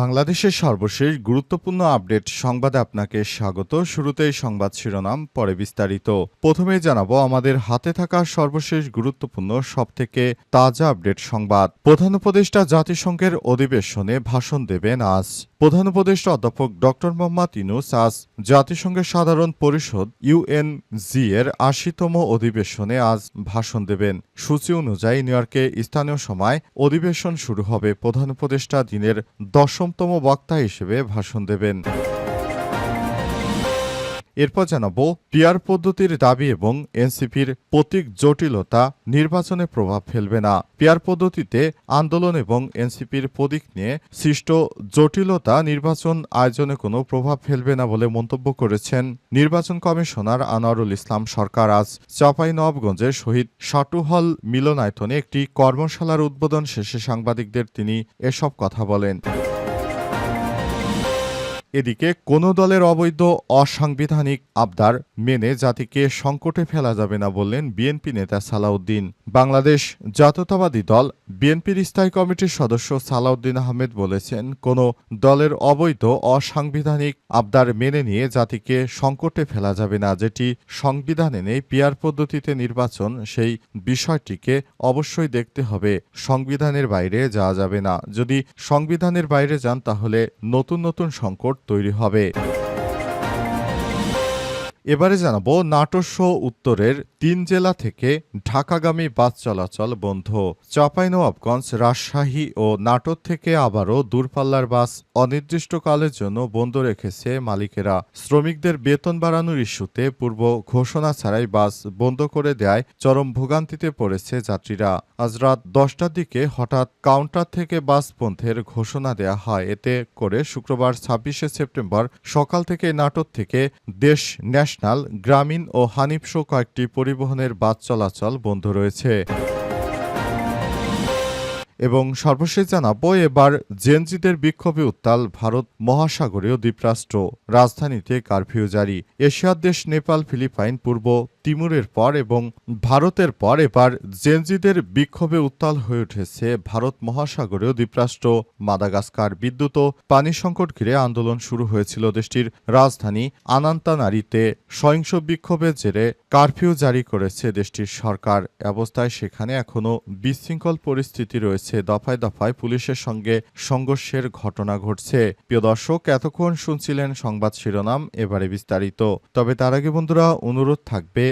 বাংলাদেশের সর্বশেষ গুরুত্বপূর্ণ আপডেট সংবাদে আপনাকে স্বাগত। শুরুতেই সংবাদ শিরোনাম, পরে বিস্তারিত। প্রথমে জানাব, আমাদের হাতে থাকা সর্বশেষ গুরুত্বপূর্ণ, সবথেকে তাজা আপডেট সংবাদ। প্রধান উপদেষ্টা জাতিসংঘের অধিবেশনে ভাষণ দেবেন আজ। প্রধান উপদেষ্টা অধ্যাপক ডক্টর মোহাম্মদ ইনুস আজ জাতিসংঘের সাধারণ পরিষদ ইউএনজি এর আশিতম অধিবেশনে আজ ভাষণ দেবেন। সূচি অনুযায়ী নিউ ইয়র্কে স্থানীয় সময় অধিবেশন শুরু হবে। প্রধান উপদেষ্টা দিনের দশমতম বক্তা হিসেবে ভাষণ দেবেন। এরপর জানাব পিয়ার পদ্ধতির দাবি এবং এনসিপির প্রতীক জটিলতা নির্বাচনে প্রভাব ফেলবে না। পিয়ার পদ্ধতিতে আন্দোলন এবং এনসিপির প্রতীক নিয়ে সৃষ্ট জটিলতা নির্বাচন আয়োজনে কোনো প্রভাব ফেলবে না বলে মন্তব্য করেছেন নির্বাচন কমিশনার আনোয়ারুল ইসলাম সরকার। আজ চাপাই নবাবগঞ্জের শহীদ সাটুহল মিলনায়তনে একটি কর্মশালার উদ্বোধন শেষে সাংবাদিকদের তিনি এসব কথা বলেন। এদিকে কোনো দলের অবৈধ অসাংবিধানিক আবদার মেনে জাতিকে সংকটে ফেলা যাবে না বললেন বিএনপি নেতা সালাউদ্দিন। বাংলাদেশ জাতীয়তাবাদী দল বিএনপির স্থায়ী কমিটির সদস্য সালাউদ্দিন আহমেদ বলেছেন, কোনো দলের অবৈধ অসাংবিধানিক আবদার মেনে নিয়ে জাতিকে সংকটে ফেলা যাবে না। যেটি সংবিধানে নেই পিয়ার পদ্ধতিতে নির্বাচন, সেই বিষয়টিকে অবশ্যই দেখতে হবে। সংবিধানের বাইরে যাওয়া যাবে না। যদি সংবিধানের বাইরে যান, তাহলে নতুন নতুন সংকট তৈরি হবে। এবারে জানাব নাটোর উত্তরের তিন জেলা থেকে ঢাকাগামী বাস চলাচল বন্ধ। চাঁপাইনবাবগঞ্জ, রাজশাহী ও নাটোর থেকে আবারও দূরপাল্লার বাস অনির্দিষ্টকালের জন্য বন্ধ রেখেছে মালিকেরা। শ্রমিকদের বেতন বাড়ানোর ইস্যুতে পূর্ব ঘোষণা ছাড়াই বাস বন্ধ করে দেয় চরম ভোগান্তিতে পড়েছে যাত্রীরা। আজ রাত দশটার দিকে হঠাৎ কাউন্টার থেকে বাস বন্ধের ঘোষণা দেয়া হয়। এতে করে শুক্রবার ছাব্বিশে সেপ্টেম্বর সকাল থেকে নাটোর থেকে দেশ ন্যাশনাল গ্রামীণ ও হানিফসহ কয়েকটি পরিবহনের বাস চলাচল বন্ধ রয়েছে। এবং সর্বশেষ জানাব, এবার জেনজিদের বিক্ষোভে উত্তাল ভারত মহাসাগরীয় দ্বীপরাষ্ট্র। রাজধানীতে কারফিউ জারি। এশিয়ার দেশ নেপাল, ফিলিপাইন, পূর্ব তিমুরের পর এবং ভারতের পর এবার জেনজিদের বিক্ষোভে উত্তাল হয়ে উঠেছে ভারত মহাসাগরীয় দ্বীপরাষ্ট্র। মাদাগাস্কার বিদ্যুৎ ও পানি সংকট ঘিরে আন্দোলন শুরু হয়েছিল দেশটির রাজধানী আনান্তানারিতে। সহিংস বিক্ষোভের জেরে কারফিউ জারি করেছে দেশটির সরকার। অবস্থায় সেখানে এখনও বিশৃঙ্খল পরিস্থিতি রয়েছে। দফায় দফায় পুলিশের সঙ্গে সংঘর্ষের ঘটনা ঘটছে। প্রিয় দর্শক, এতক্ষণ শুনছিলেন সংবাদ শিরোনাম, এবারে বিস্তারিত। তবে তার আগে বন্ধুরা, অনুরোধ থাকবে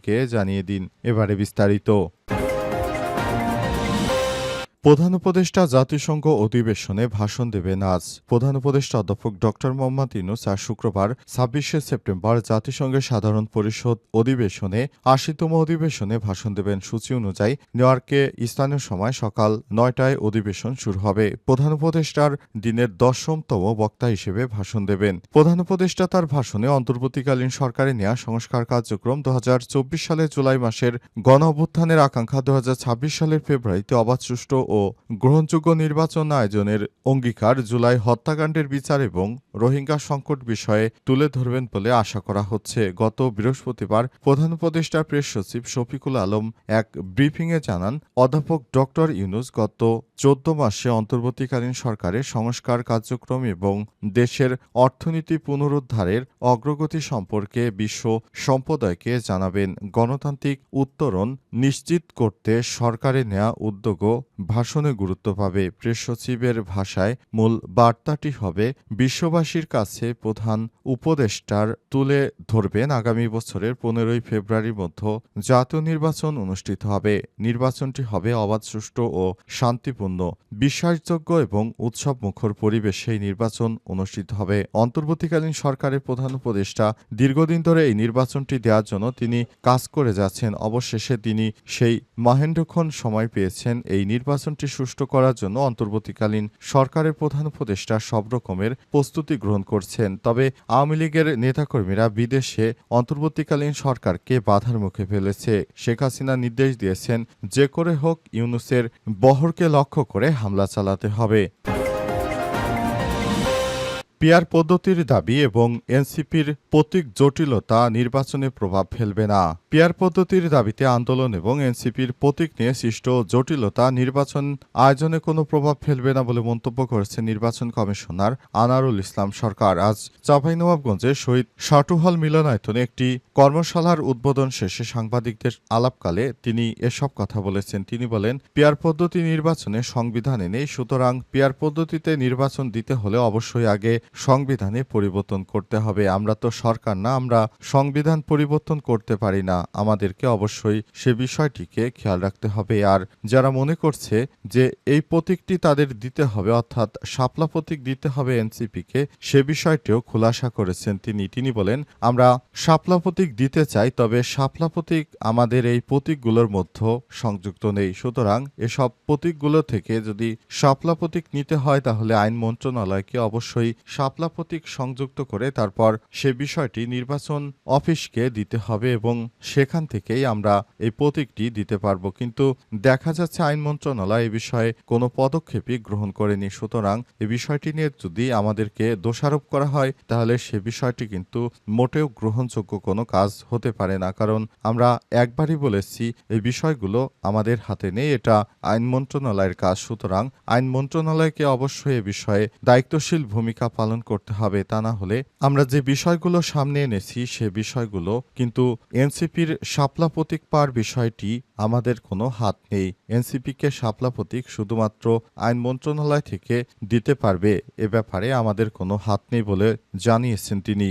বিশ্ববাসীকে জানিয়ে দিন। এবারে বিস্তারিত। প্রধান উপদেষ্টা জাতিসংঘ অধিবেশনে ভাষণ দেবেন আজ। প্রধান উপদেষ্টা অধ্যাপক ডক্টর মোহাম্মদ ইনুস আজ শুক্রবার, ছাব্বিশে সেপ্টেম্বর, জাতিসংঘের সাধারণ পরিষদ অধিবেশনে আশিতম অধিবেশনে ভাষণ দেবেন। সূচি অনুযায়ী নিউ ইয়র্কে স্থানীয় সময় সকাল নয়টায় অধিবেশন শুরু হবে। প্রধান উপদেষ্টার দিনের দশমতম বক্তা হিসেবে ভাষণ দেবেন। প্রধান উপদেষ্টা তার ভাষণে অন্তর্বর্তীকালীন সরকারে নেওয়া সংস্কার কার্যক্রম দু সালের জুলাই মাসের গণ অভ্যুত্থানের আকাঙ্ক্ষা দু হাজার ছাব্বিশ সালের ফেব্রুয়ারিতে অবাধ সুষ্ঠু ও গ্রহণযোগ্য নির্বাচন আয়োজনের অঙ্গীকার জুলাই হত্যাকাণ্ডের বিচার এবং রোহিঙ্গা সংকট বিষয়ে তুলে ধরবেন বলে আশা করা হচ্ছে। গত বৃহস্পতিবার প্রধান উপদেষ্টা প্রেস সচিব শফিকুল আলম এক ব্রিফিংয়ে জানান, অধ্যাপক ডক্টর ইউনুস গত চোদ্দ মাসে অন্তর্বর্তীকালীন সরকারের সংস্কার কার্যক্রম এবং দেশের অর্থনীতি পুনরুদ্ধারের অগ্রগতি সম্পর্কে বিশ্ব সম্প্রদায়কে জানাবেন গণতান্ত্রিক উত্তরণ নিশ্চিত করতে সরকারে নেওয়া উদ্যোগও ভাষণে গুরুত্ব পাবে। প্রেস সচিবের ভাষায় মূল বার্তাটি হবে, বিশ্ববাসীর কাছে প্রধান উপদেষ্টার তুলে ধরবেন আগামী বছরের পনেরোই ফেব্রুয়ারির মধ্যে জাতীয় নির্বাচন অনুষ্ঠিত হবে। নির্বাচনটি হবে অবাধ, সুষ্ঠু ও শান্তিপূর্ণ। বিশ্বাসযোগ্য এবং উৎসব মুখর পরিবেশে নির্বাচন অনুষ্ঠিত হবে। অন্তর্বর্তীকালীন সরকারের প্রধান উপদেষ্টা দীর্ঘদিন ধরে এই নির্বাচনটি দেওয়ার জন্য তিনি কাজ করে যাচ্ছেন। অবশেষে তিনি সেই মহেন্দ্রক্ষণ সময় পেয়েছেন। এই নির্বাচনটি সুষ্ঠু করার জন্য অন্তর্বর্তীকালীন সরকারের প্রধান উপদেষ্টা সব রকমের প্রস্তুতি গ্রহণ করছেন। তবে আওয়ামী লীগের নেতাকর্মীরা বিদেশে অন্তর্বর্তীকালীন সরকারকে বাধার মুখে ফেলেছে। শেখ হাসিনা নির্দেশ দিয়েছেন, যে করে হোক, ইউনুসের বহরকে লক্ষ্য করে হামলা চালাতে হবে। পিয়ার পদ্ধতির দাবি এবং এনসিপির প্রতীক জটিলতা নির্বাচনে প্রভাব ফেলবে না। পিয়ার পদ্ধতির দাবিতে আন্দোলন এবং এনসিপির প্রতীক নিয়ে সৃষ্ট জটিলতা নির্বাচন আয়োজনে কোনো প্রভাব ফেলবে না বলে মন্তব্য করেছেন নির্বাচন কমিশনার আনারুল ইসলাম সরকার। আজ চাঁপাইনবাবগঞ্জের শহীদ শাটুহল মিলনায়তনে একটি কর্মশালার উদ্বোধন শেষে সাংবাদিকদের আলাপকালে তিনি এসব কথা বলেছেন। তিনি বলেন, পিয়ার পদ্ধতি নির্বাচনে সংবিধানে নেই, সুতরাং পিয়ার পদ্ধতিতে নির্বাচন দিতে হলে অবশ্যই আগে সংবিধানে পরিবর্তন করতে হবে। আমরা তো সরকার না, আমরা সংবিধান পরিবর্তন করতে পারি না। আমাদেরকে অবশ্যই সে বিষয়টিকে খেয়াল রাখতে হবে। আর যারা মনে করছে যে এই প্রতীকটি তাদের দিতে হবে, অর্থাৎ শাপলা প্রতীক দিতে হবে এনসিপিকে, সে বিষয়টিও খুলাসা করেছেন তিনি। তিনি বলেন, আমরা শাপলা প্রতীক দিতে চাই, তবে শাপলা প্রতীক আমাদের এই প্রতীকগুলোর মধ্যে সংযুক্ত নেই। সুতরাং এসব প্রতীকগুলো থেকে যদি শাপলা প্রতীক নিতে হয়, তাহলে আইন মন্ত্রণালয়কে অবশ্যই শাপলা প্রতীক সংযুক্ত করে তারপর সে বিষয়টি নির্বাচন অফিসকে দিতে হবে এবং সেখান থেকেই আমরা এই প্রতীকটি দিতে পারব। কিন্তু দেখা যাচ্ছে আইন মন্ত্রণালয় এ বিষয়ে কোনো পদক্ষেপই গ্রহণ করেনি। সুতরাং এই বিষয়টি নিয়ে যদি আমাদেরকে দোষারোপ করা হয়, তাহলে সে বিষয়টি কিন্তু মোটেও গ্রহণযোগ্য কোনো কাজ হতে পারে না। কারণ আমরা একবারই বলেছি এই বিষয়গুলো আমাদের হাতে নেই, এটা আইন মন্ত্রণালয়ের কাজ। সুতরাং আইন মন্ত্রণালয়কে অবশ্যই এ বিষয়ে দায়িত্বশীল ভূমিকা পালন করতে হবে। তা না হলে আমরা যে বিষয়গুলো সামনে এনেছি, সে বিষয়গুলো কিন্তু এনসিপির শাপলা প্রতীক পাওয়ার বিষয়টি আমাদের কোনো হাত নেই। এনসিপিকে শাপলা প্রতীক শুধুমাত্র আইন মন্ত্রণালয় থেকে দিতে পারবে এ ব্যাপারে আমাদের কোনো হাত নেই বলে জানিয়েছেন তিনি।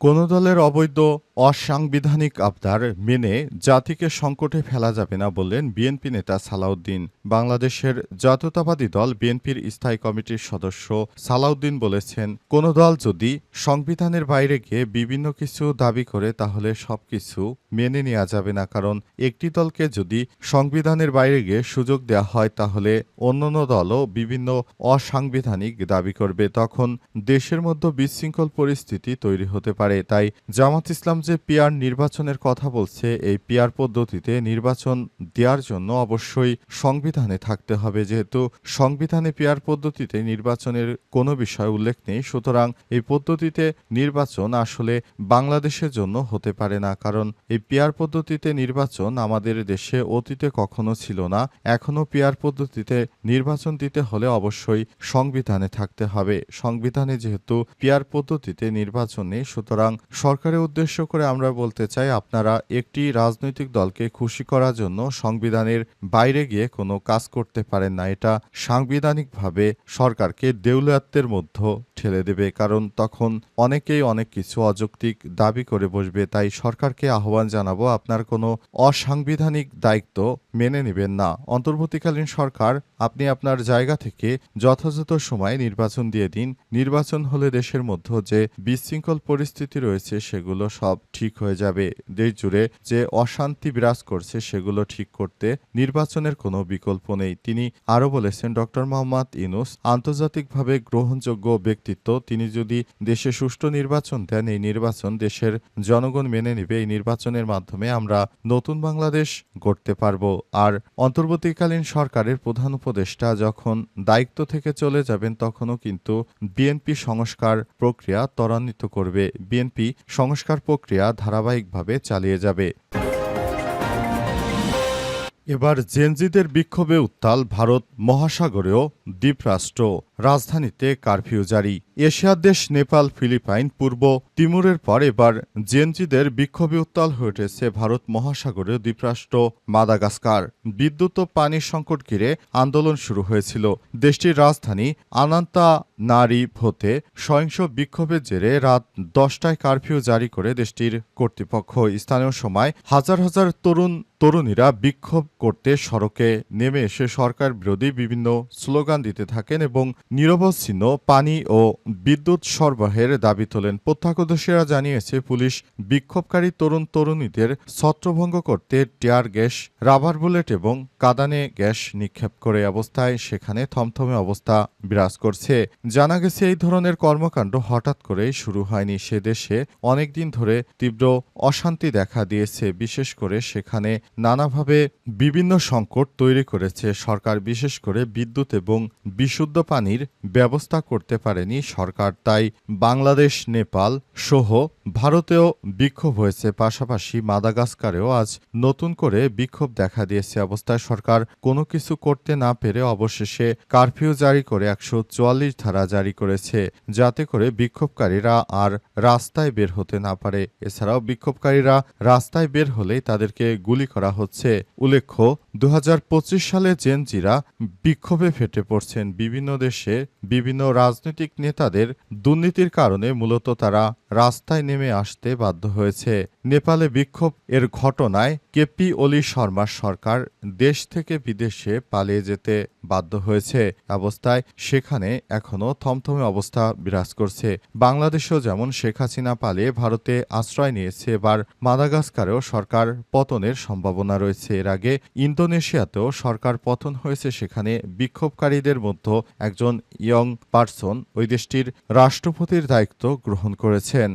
কোন দলের অবৈধ অসাংবিধানিক আবদার মেনে জাতিকে সংকটে ফেলা যাবে না বললেন বিএনপি নেতা সালাউদ্দিন। বাংলাদেশের জাতীয়তাবাদী দল বিএনপির স্থায়ী কমিটির সদস্য সালাউদ্দিন বলেছেন, কোন দল যদি সংবিধানের বাইরে গিয়ে বিভিন্ন কিছু দাবি করে তাহলে সবকিছু মেনে নেওয়া যাবে না, কারণ একটি দলকে যদি সংবিধানের বাইরে গিয়ে সুযোগ দেওয়া হয় তাহলে অন্যান্য দলও বিভিন্ন অসাংবিধানিক দাবি করবে। তখন দেশের মধ্যে বিশৃঙ্খল পরিস্থিতি তৈরি হতে পারে, তাই জামাত ইসলাম যে পিয়ার নির্বাচনের কথা বলছে, এই পিয়ার পদ্ধতিতে নির্বাচন দেওয়ার জন্য অবশ্যই সংবিধানে থাকতে হবে। যেহেতু সংবিধানে পিয়ার পদ্ধতিতে নির্বাচনের কোনো বিষয় উল্লেখ নেই, সুতরাং এই পদ্ধতিতে নির্বাচন আসলে বাংলাদেশের জন্য হতে পারে না। কারণ এই পিয়ার পদ্ধতিতে নির্বাচন আমাদের দেশে অতীতে কখনো ছিল না। এখনও পিয়ার পদ্ধতিতে নির্বাচন দিতে হলে অবশ্যই সংবিধানে থাকতে হবে। সংবিধানে যেহেতু পিয়ার পদ্ধতিতে নির্বাচন নেই, সুতরাং সরকারের উদ্দেশ্য করে আমরা বলতে চাই, আপনারা একটি রাজনৈতিক দলকে খুশি করার জন্য সংবিধানের বাইরে গিয়ে কোনো কাজ করতে পারেন না। এটা সাংবিধানিকভাবে সরকারকে দেউলিয়াত্বের মধ্যে ঠেলে দেবে, কারণ তখন অনেকেই অনেক কিছু অযৌক্তিক দাবি করে বসবে। তাই সরকারকে আহ্বান জানাব, আপনার কোনো অসাংবিধানিক দায়িত্ব মেনে নেবেন না। অন্তর্বর্তীকালীন সরকার, আপনি আপনার জায়গা থেকে যথাযথ সময়ে নির্বাচন দিয়ে দিন। নির্বাচন হলে দেশের মধ্যে যে বিশৃঙ্খল পরিস্থিতি রয়েছে, সেগুলো সব ঠিক হয়ে যাবে। দেশ জুড়ে যে অশান্তি বিরাজ করছে, সেগুলো ঠিক করতে নির্বাচনের কোনো বিকল্প নেই। তিনি আরও বলেছেন ডক্টর মোহাম্মদ ইনুস আন্তর্জাতিকভাবে গ্রহণযোগ্য ব্যক্তিত্ব। তিনি যদি দেশে সুষ্ঠু নির্বাচন দেন, এই নির্বাচন দেশের জনগণ মেনে নেবে। এই নির্বাচনের মাধ্যমে আমরা নতুন বাংলাদেশ গড়তে পারব। আর অন্তর্বর্তীকালীন সরকারের প্রধান উপদেষ্টা যখন দায়িত্ব থেকে চলে যাবেন তখনও কিন্তু বিএনপি সংস্কার প্রক্রিয়া ত্বরান্বিত করবে। বিএনপি সংস্কার প্রক্রিয়া ধারাবাহিকভাবে চালিয়ে যাবে। এবার জেনজিদের বিক্ষোভে উত্তাল ভারত মহাসাগরেও দ্বীপরাষ্ট্র। রাজধানীতে কারফিউ জারি। এশিয়ার দেশ নেপাল, ফিলিপাইন, পূর্ব তিমুরের পর এবার জেনজিদের বিক্ষোভে উত্তাল হয়ে উঠেছে ভারত মহাসাগরীয় দ্বীপরাষ্ট্র মাদাগাস্কার। বিদ্যুৎ ও পানির সংকট ঘিরে আন্দোলন শুরু হয়েছিল। দেশটির রাজধানী আনান্তা নারী ভোতে সহিংস বিক্ষোভের জেরে রাত দশটায় কারফিউ জারি করে দেশটির কর্তৃপক্ষ। স্থানীয় সময় হাজার হাজার তরুণ, তরুণীরা বিক্ষোভ করতে সড়কে নেমে এসে সরকার বিরোধী বিভিন্ন স্লোগান দিতে থাকেন এবং নিরবচ্ছিন্ন পানি ও বিদ্যুৎ সরবরাহের দাবি তোলেন। প্রত্যক্ষদর্শীরা জানিয়েছে, পুলিশ বিক্ষোভকারী তরুণ তরুণীদের ছত্রভঙ্গ করতে টিয়ার গ্যাস, রাবার বুলেট এবং কাদানে গ্যাস নিক্ষেপ করে অবস্থায় সেখানে থমথমে অবস্থা বিরাজ করছে। জানা গেছে, এই ধরনের কর্মকাণ্ড হঠাৎ করেই শুরু হয়নি। সে দেশে অনেকদিন ধরে তীব্র অশান্তি দেখা দিয়েছে। বিশেষ করে সেখানে নানাভাবে বিভিন্ন সংকট তৈরি করেছে। সরকার বিশেষ করে বিদ্যুৎ এবং বিশুদ্ধ পানির ব্যবস্থা করতে পারেনি সরকার, তাই বাংলাদেশ, নেপাল সহ ভারতেও বিক্ষোভ হয়েছে। পাশাপাশি মাদাগাস্কারেও আজ নতুন করে বিক্ষোভ দেখা দিয়েছে অবস্থায় সরকার। কোনো কিছু করতে না পেরে অবশেষে কারফিউ জারি করে একশো চুয়াল্লিশ ধারা জারি করেছে, যাতে করে বিক্ষোভকারীরা আর রাস্তায় বের হতে না পারে। এছাড়াও বিক্ষোভকারীরা রাস্তায় বের হলেই তাদেরকে গুলি করা হচ্ছে। উল্লেখ্য দু হাজার পঁচিশ সালে জেনজিরা বিক্ষোভে ফেটে পড়ছেন বিভিন্ন দেশে বিভিন্ন রাজনৈতিক নেতাদের দুর্নীতির কারণে মূলত তারা রাস্তায় নেমে আসতে বাধ্য হয়েছে। নেপালে বিক্ষোভ এর ঘটনায় কেপি ওলি শর্মার সরকার দেশ থেকে বিদেশে পালিয়ে যেতে বাধ্য হয়েছে। অবস্থায় সেখানে এখনও থমথমে অবস্থা বিরাজ করছে। বাংলাদেশেও যেমন শেখ হাসিনা পালিয়ে ভারতে আশ্রয় নিয়েছে, এবার মাদাগাস্কারেও সরকার পতনের সম্ভাবনা রয়েছে। এর আগে ইন্দোনেশিয়াতেও সরকার পতন হয়েছে, সেখানে বিক্ষোভকারীদের মধ্যে একজন ইয়ং পার্সন ওই দেশটির রাষ্ট্রপতির দায়িত্ব গ্রহণ করেছেন।